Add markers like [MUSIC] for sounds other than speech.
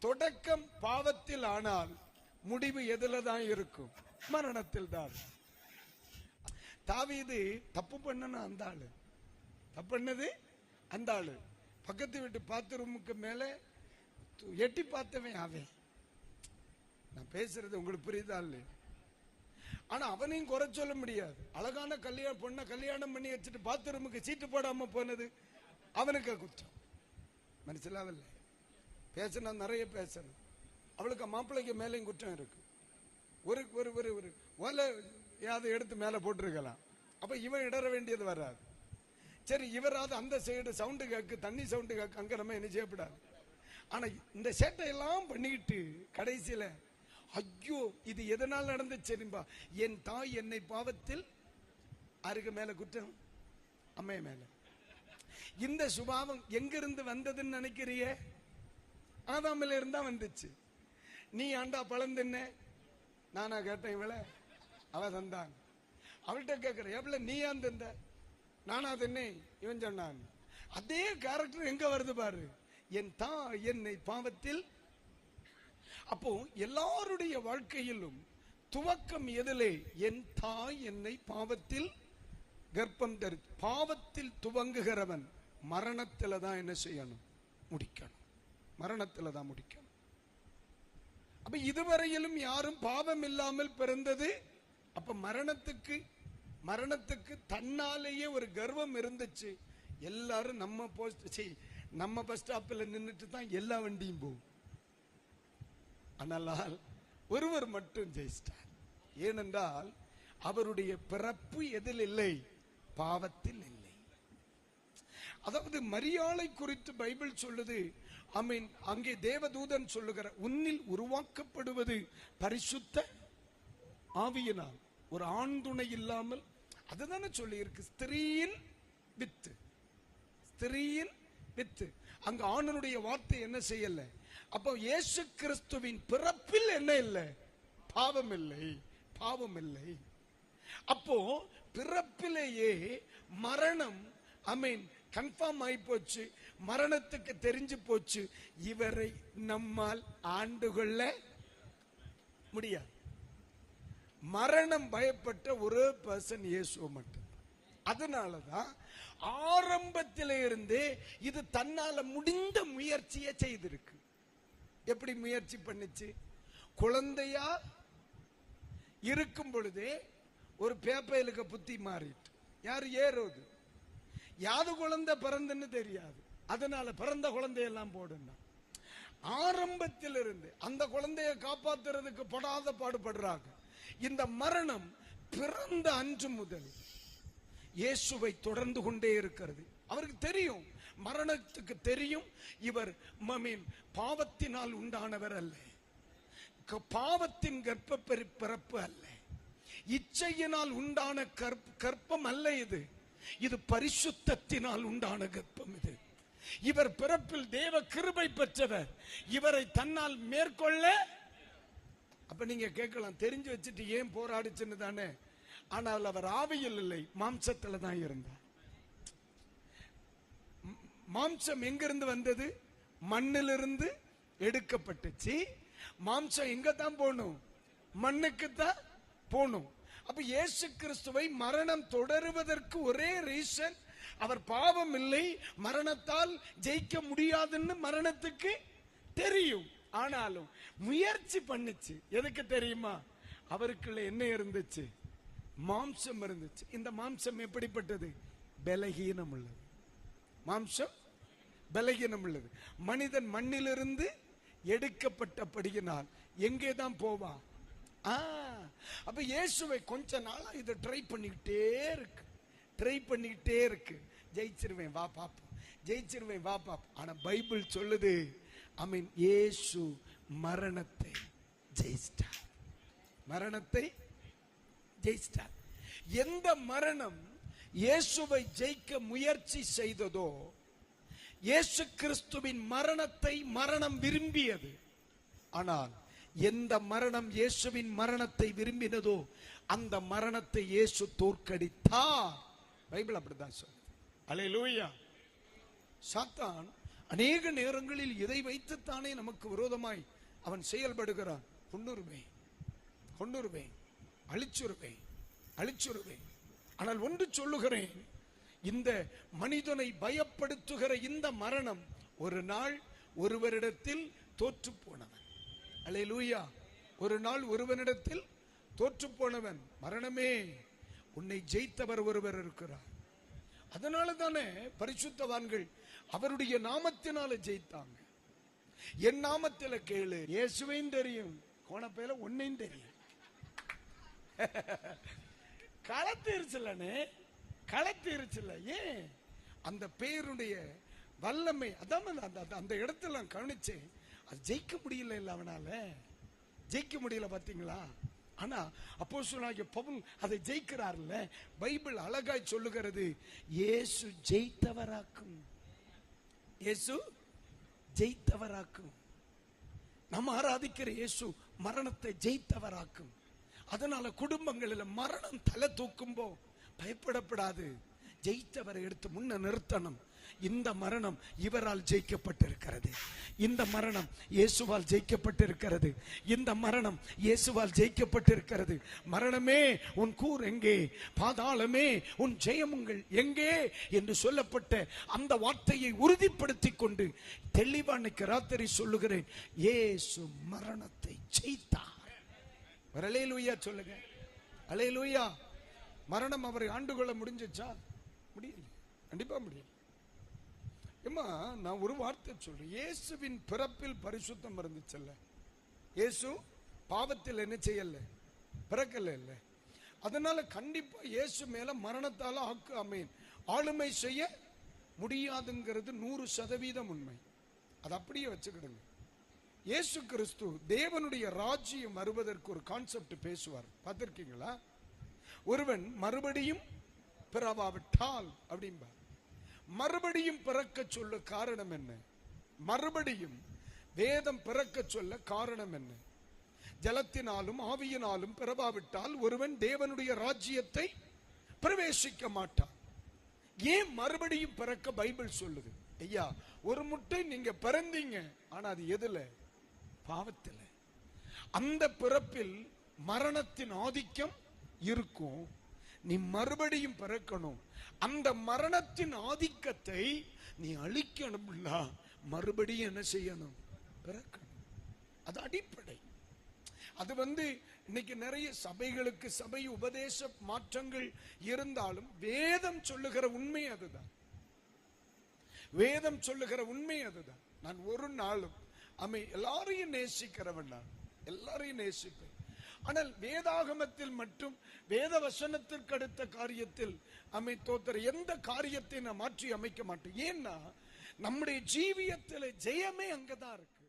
தொடக்கம் பாவத்தில் ஆனால் முடிவு எதுல தான் இருக்கும்? மரணத்தில் தான். தாவீது தப்பு பண்ணன அந்த ஆளு. தப்பு பண்ணது அந்த ஆளு. பக்கத்து வீட்டு பாத்ரூமுக்கு மேல எட்டி பார்த்தவன் அவன். நான் பேசுறது உங்களுக்கு புரியுதா இல்லையா? ஆனா அவனையும் குறை சொல்ல முடியாது. அழகான கல்யாணம் பொண்ணை கல்யாணம் பண்ணி வச்சுட்டு பாத்ரூமுக்கு சீட்டு போடாம போனது அவனுக்கு குற்றம். மனசிலாவில்லை. பேசணும் நிறைய பேசணும். அவளுக்கு மாப்பிள்ளைக்கு மேலேயும் குற்றம் இருக்கு. ஒரு ஒரு ஒரு ஒரு ஓலை யாவது எடுத்து மேலே போட்டிருக்கலாம். அப்ப இவன் இடற வேண்டியது வராது. சரி இவராவது அந்த சைடு சவுண்டு கேக்கு தண்ணி சவுண்டு கேக்கு அங்க நம்ம என்ன செய்யப்படாது. ஆனா இந்த சேட்டை எல்லாம் பண்ணிக்கிட்டு கடைசியில ஐயோ இது எதனால் நடந்துச்சு சரிம்பா என் தாய் என்னை பாவத்தில் அருகு மேல குற்றம் அம்மைய மேல. இந்த சுபாவம் எங்கிருந்து வந்ததுன்னு நினைக்கிறியே? ஆதாமில் இருந்தா வந்துச்சு. நீ ஆண்டா பழம் தின்ன? நானா கேட்டேன் இவள. அவ தந்தான். அவள்கிட்ட கேட்கிற எவ்வளவு நீ ஏன் தந்த நானா தின்னேன் இவன் சொன்னான். அதே கேரக்டர் எங்க வருது பாரு. என் தா என்னை பாவத்தில். அப்போ எல்லாருடைய வாழ்க்கையிலும் துவக்கம் எதிலே என் தாய் என்னை பாவத்தில் கர்ப்பம் தரு பாவத்தில் துவங்குகிறவன் மரணத்துல தான் என்ன செய்யணும்? முடிக்கணும். மரணத்தில் தான் முடிக்கும். அப்ப இதுவரையிலும் யாரும் பாவம் இல்லாமல் பிறந்தது அப்ப மரணத்துக்கு மரணத்துக்கு தன்னாலேயே ஒரு கர்வம் இருந்துச்சு. எல்லாரும் நம்ம போஸ்ட் நம்ம பஸ் ஸ்டாப்பில் நின்றுட்டு தான் எல்லா வண்டியும் போகும். ஆனால் ஒருவர் மட்டும் ஜெயிச்சிட்டார். ஏனென்றால் அவருடைய பிறப்பு எதில் இல்லை? பாவத்தில் இல்லை. அதாவது மரியாதை குறித்து பைபிள் சொல்லுது ஐ மீன் அங்கே தேவதூதன் சொல்லுகிற உன்னில் உருவாக்கப்படுவது பரிசுத்த ஆவியினால். ஒரு ஆண் துணை இல்லாமல். அதுதானே சொல்லி இருக்கு ஸ்திரீயின் வித்து. ஸ்திரீயின் வித்து. அங்க ஆணனுடைய வார்த்தை என்ன செய்யல? அப்போ இயேசு கிறிஸ்துவின் பிறப்பில் என்ன இல்லை? பாவம் இல்லை பாவம் இல்லை அப்போ பிறப்பிலேயே மரணம் ஐ மீன் கன்ஃபார்ம் ஆகி போச்சு. மரணத்துக்கு தெரிஞ்சு போச்சு. இவரை நம்மால் ஆண்டு கொள்ள முடியாது. மரணம் பயப்பட்ட ஒரு பர்சன் இயேசு மட்டும். அதனாலதான் ஆரம்பத்தில இருந்தே இது தன்னால முடிந்த முயற்சியை செய்திருக்கு. எப்படி முயற்சி பண்ணுச்சு? குழந்தையா இருக்கும் பொழுதே ஒரு பேப்பையிலுக்கு புத்தி மாறிட்டு. யார்? ஏறுவது யாது குழந்தை பிறந்துன்னு தெரியாது. அதனால பிறந்த குழந்தையெல்லாம் போடுன்னா. ஆரம்பத்தில் இருந்து அந்த குழந்தையை காப்பாத்துறதுக்கு படாத பாடுபடுறாங்க. இந்த மரணம் பிறந்த அன்று முதல் இயேசுவை தொடர்ந்து கொண்டே இருக்கிறது. அவருக்கு தெரியும். மரணத்துக்கு தெரியும். இவர் மமீன் பாவத்தினால் உண்டானவர் அல்ல. க- பாவத்தின் கர்ப்ப பிறப்பு அல்ல. இச்சையினால் உண்டான கற்பம் அல்ல இது. இது பரிசுத்தத்தினால் உண்டான கர்ப்பம் இது. இவர் பிறப்பில் தேவ கிருபை பெற்றவர். இவரை தன்னால் மேற்கொள்ள அப்ப நீங்க கேட்கலாம் தெரிஞ்சு வச்சுட்டு ஏன் போராடிச்சுன்னு தானே. ஆனால் அவர் ஆவியில் இல்லை மாம்சத்துல தான் இருந்தார். மாம்சம் எங்கிருந்து வந்தது? மண்ணிலிருந்து எடுக்கப்பட்டுச்சு. மாம்சம் எங்க தான் போகணும்? மண்ணுக்கு தான் போகணும். அப்ப இயேசு கிறிஸ்துவை மரணம் தொடருவதற்கு ஒரே ரீசன் அவர் பாவம் இல்லை மரணத்தால் ஜெயிக்க முடியாதுன்னு மரணத்துக்கு தெரியும். ஆனாலும் முயற்சி பண்ணுச்சு. எதுக்கு தெரியுமா? அவருக்குள்ள என்ன இருந்துச்சு? மாம்சம் இருந்துச்சு. இந்த மாம்சம் எப்படிப்பட்டது? பலகீனம் உள்ளது. மாம்சம் பலகீனம் உள்ளது. மனிதன் மண்ணிலிருந்து எடுக்கப்பட்டபடியினால் எங்கே தான் போவான்? அப்ப இயேசுவை கொஞ்ச நாளா இதை ட்ரை பண்ணிக்கிட்டே இருக்கு. ட்ரை பண்ணிக்கிட்டே இருக்கு. ஜெயிச்சிருவேன் வா பாப்போம். ஜெயிச்சிருவேன் வா பாப்போம். ஆனா பைபிள் சொல்லுது ஐ மீன் இயேசு மரணத்தை ஜெயிச்சிட்டார். மரணத்தை ஜெயிச்சிட்டார். எந்த மரணம் இயேசுவை ஜெயிக்க முயற்சி செய்ததோ இயேசு கிறிஸ்துவின் மரணத்தை மரணம் விரும்பியது. ஆனால் எந்த மரணம் இயேசுவின் மரணத்தை விரும்பினதோ அந்த மரணத்தை இயேசு தோற்கடித்தார். பைபிள் அப்படிதான் சொல்லுது. அல்லேலூயா சாத்தான் அநேக நேரங்களில் இதை வைத்துத்தானே நமக்கு விரோதமாய் அவன் செயல்படுகிறான். கொண்டுருவேன் கொண்டுருவேன் அழிச்சுருவேன் அழிச்சுருவேன் ஆனால் ஒன்று சொல்லுகிறேன் இந்த மனிதனை பயப்படுத்துகிற இந்த மரணம் ஒரு நாள் ஒருவரிடத்தில் தோற்று போனவன். அல்லேலூயா ஒரு நாள் ஒருவனிடத்தில் தோற்று போனவன் மரணமே உன்னை ஜெயித்தவர் ஒருவர் இருக்கிறார். அதனால தானே பரிசுத்தவான்கள் அவருடைய நாமத்தினால ஜெயித்தாங்க. என் நாமத்தில கேளு இயேசுவையும் தெரியும் கோணப்பையில உன்னையும் தெரியும். [LAUGHS] களத்தீர்ச்சலனே களத்தீர்ச்சல ஏன்? அந்த பேருடைய வல்லமை அதான் அந்த- அந்த அந்த இடத்துல நான் கவனிச்சேன். அது ஜெயிக்க முடியல இல்லை அவனால. ஜெயிக்க முடியல பார்த்தீங்களா ஆனா அப்போ பவுல் அதை ஜெயிக்கிறார்ல. பைபிள் அழகாய் சொல்லுகிறது இயேசு ஜெயித்தவராக்கும். இயேசு ஜெயித்தவராக்கும். நம்ம ஆராதிக்கிற இயேசு மரணத்தை ஜெயித்தவராக்கும். அதனால குடும்பங்களில் மரணம் தலை தூக்கும்போ பயப்படப்படாது. ஜெயித்தவரை எடுத்து முன்ன நிறுத்தணும். இந்த மரணம் இவரால் ஜெயிக்கப்பட்டிருக்கிறது. இந்த மரணம் இயேசுவால் ஜெயிக்கப்பட்டிருக்கிறது. இந்த மரணம் இயேசுவால் ஜெயிக்கப்பட்டிருக்கிறது. மரணமே உன் கூர் எங்கே? பாதாளமே உன் ஜெயமுங்கள் எங்கே? என்று சொல்லப்பட்ட அந்த வார்த்தையை உறுதிப்படுத்திக் கொண்டு தெளிவா இன்னைக்கு ராத்திரி சொல்லுகிறேன். இயேசு மரணத்தை ஜெயித்தார். அலையலூயா சொல்லுங்க. அலையலூயா மரணம் அவரை ஆண்டு கொள்ள முடிஞ்சிச்சா? முடியல கண்டிப்பா முடியல. ஏமா நான் ஒரு வார்த்தை சொல்றேன். இயேசுவின் பிறப்பில் பரிசுத்தம் இருந்துச்சல்ல. இயேசு பாவத்தில் என்ன செய்யல? பிறக்கல இல்லை. அதனால கண்டிப்பா இயேசு மேல மரணத்தால ஆக்கு. அமேன் ஆளுமை செய்ய முடியாதுங்கிறது நூறு சதவீதம் உண்மை. அது அப்படியே வச்சுக்கிடுங்க. இயேசு கிறிஸ்து தேவனுடைய ராஜ்யம் வருவதற்கு ஒரு கான்செப்ட் பேசுவார். பார்த்துருக்கீங்களா? ஒருவன் மறுபடியும் பிறவாவிட்டால் அப்படிம்பார். மறுபடியும் பிறக்க சொல்ல காரணம் என்ன? மறுபடியும் வேதம் பிறக்க சொல்ல காரணம் என்ன? ஜலத்தினாலும் ஆவியினாலும் பிறவாவிட்டால் ஒருவன் தேவனுடைய ராஜ்யத்தை பிரவேசிக்க மாட்டான். ஏன் மறுபடியும் பிறக்க பைபிள் சொல்லுது? ஐயா ஒரு முட்டை நீங்க பிறந்தீங்க ஆனா அது எதுல? பாவத்தில். அந்த பிறப்பில் மரணத்தின் ஆதிக்கம் இருக்கும். நீ மறுபடியும் பிறக்கணும். அந்த மரணத்தின் ஆதிக்கத்தை நீ அழிக்கணும்ல மறுபடியும் என்ன செய்யணும்? பிறக்கணும். அது அடிப்படை. அது வந்து இன்னைக்கு நிறைய சபைகளுக்கு சபை உபதேச மாற்றங்கள் இருந்தாலும் வேதம் சொல்லுகிற உண்மை அதுதான். வேதம் சொல்லுகிற உண்மை அதுதான். நான் ஒரு நாளும் அமை எல்லாரையும் நேசிக்கிறவன் நான். எல்லாரையும் நேசிப்பேன். ஆனால் வேதாகமத்தில் மட்டும் வேத வசனத்திற்கு அடுத்த காரியத்தில் அமைத்தோத்தர் எந்த காரியத்தை நான் மாற்றி அமைக்க மாட்டேன் ஏன்னா நம்முடைய ஜீவியத்தில் ஜெயமே அங்கதான் இருக்கு.